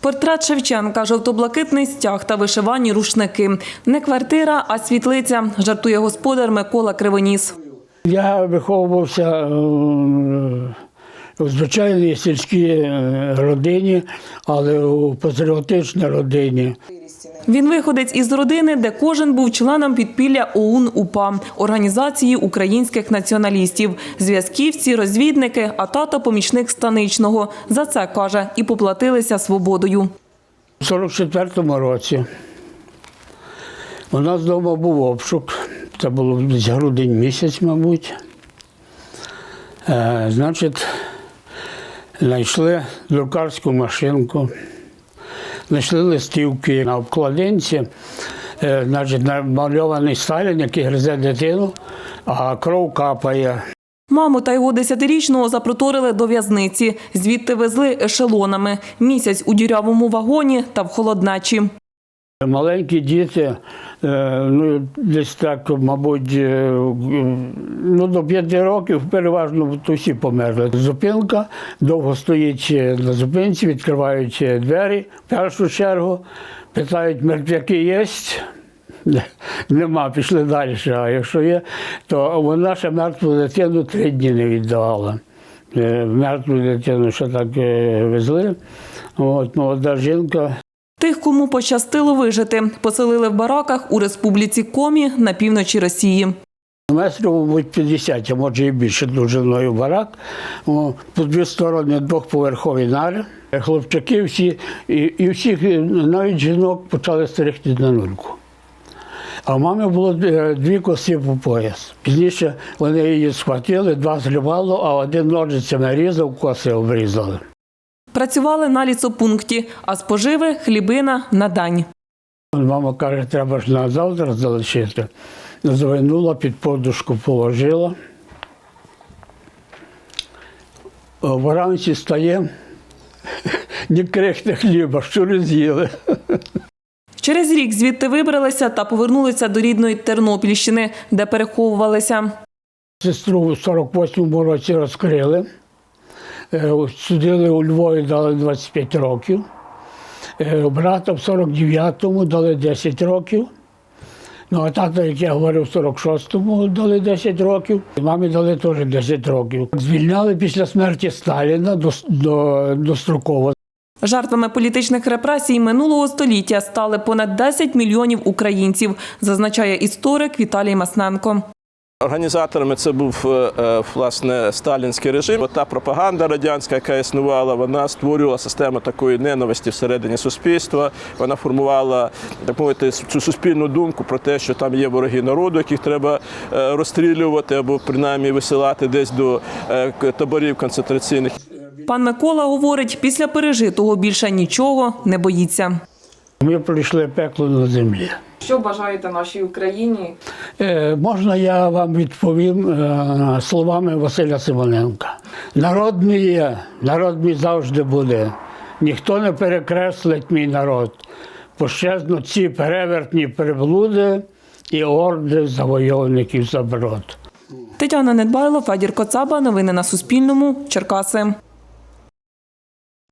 Портрет Шевченка, жовто-блакитний стяг та вишивані рушники. Не квартира, а світлиця, жартує господар Микола Кривоніс. Я виховувався в у звичайній сільській е, родині, але у патріотичній родині. Він виходець із родини, де кожен був членом підпілля ОУН УПА – організації українських націоналістів, зв'язківці, розвідники, а тато – помічник станичного. За це каже і поплатилися свободою. У 44-му році у нас вдома був обшук. Це було десь грудень місяць, мабуть. Е, значить, знайшли друкарську машинку, знайшли листівки на обкладинці, е, значить, намальований Сталін, який гризе дитину, а кров капає. Маму та його десятирічного запроторили до в'язниці. Звідти везли ешелонами. Місяць у дірявому вагоні та в холодначі. Маленькі діти, ну десь так, мабуть, е, ну до п'яти років переважно всі померли. Зупинка довго стоїть е, на зупинці, відкривають е, двері в першу чергу, питають, мертвяки є. Нема, пішли далі. А якщо є, то вона ще мертву дитину три дні не віддавала. Е, Мертву дитину ще так е, везли. От, молода жінка Тих, кому пощастило вижити, поселили в бараках у республіці Комі на півночі Росії. Метрів, мабуть, 50, а може і більше довжиною барак. По дві сторони двохповерхові нари. Хлопчаки всі, і, і всіх, навіть жінок почали стерегти на нульку. А в мами було е, дві коси по пояс. Пізніше вони її схватили, два зривало, а один ножицями різав, коси обрізали. Працювали на лісопункті, а з поживи – хлібина на дань. Мама каже, треба ж на завтра залишити. Завинула, під подушку положила. Вранці стає, ні крихти хліба, щури з'їли. Через рік звідти вибралися та повернулися до рідної Тернопільщини, де переховувалися. Сестру в 48-му році розкрили. Е, Судили у Львові, дали 25 років. Е, Брата в 49-му дали 10 років. Ну, а тата, як я говорив, в 46-му дали 10 років. І Мамі дали теж 10 років. Звільняли після смерті Сталіна до, достроково. Жертвами політичних репресій минулого століття стали понад 10 мільйонів українців, зазначає історик Віталій Масненко. Організаторами це був е, е, власне сталінський режим. Та пропаганда радянська, яка існувала, вона створювала систему такої ненависті всередині суспільства. Вона формувала так мовити цю суспільну думку про те, що там є вороги народу, яких треба е, розстрілювати або принаймні висилати десь до таборів концентраційних. Пан Микола говорить, після пережитого більше нічого не боїться. Ми пройшли пекло на землі. Що бажаєте нашій Україні? Е, Можна я вам відповім е, словами Василя Симоненка. Народ мій є, народ мій завжди буде. Ніхто не перекреслить мій народ. Пощезнуть ці перевертні приблуди і орди завойовників заброд. Тетяна Недбайло, Федір Коцаба. Новини на Суспільному. Черкаси.